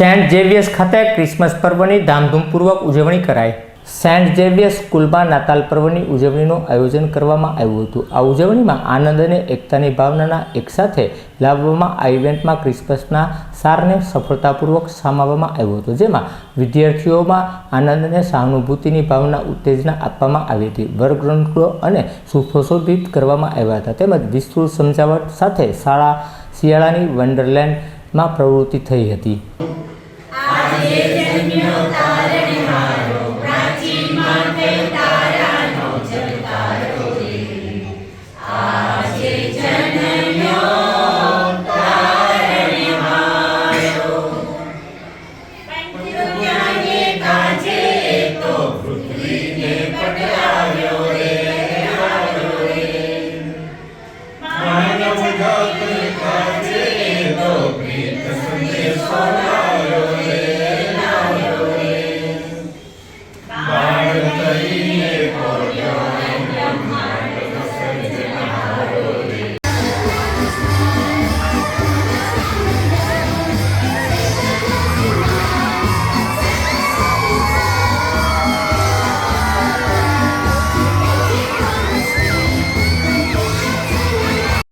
Saint Xavier's ખાતે Christmas પર્વની ધામધૂમપૂર્વક ઉજવણી કરાઈ. સેન્ટ ઝેવિયર્સ સ્કૂલમાં નાતાલ પર્વની ઉજવણીનું આયોજન કરવામાં આવ્યું હતું. આ ઉજવણીમાં આનંદ અને એકતાની ભાવનાના એકસાથે લાવવામાં આ ઇવેન્ટમાં ક્રિસમસના સારને સફળતાપૂર્વક સમાવવામાં આવ્યો હતો, જેમાં વિદ્યાર્થીઓમાં આનંદ અને સહાનુભૂતિની ભાવના ઉત્તેજના આપવામાં આવી હતી. વર્ગગ્રંથો અને સુશોભિત કરવામાં આવ્યા હતા. તેમજ વિસ્તૃત સમજાવટ સાથે શાળા શિયાળાની માં પ્રવૃત્તિ થઈ હતી God.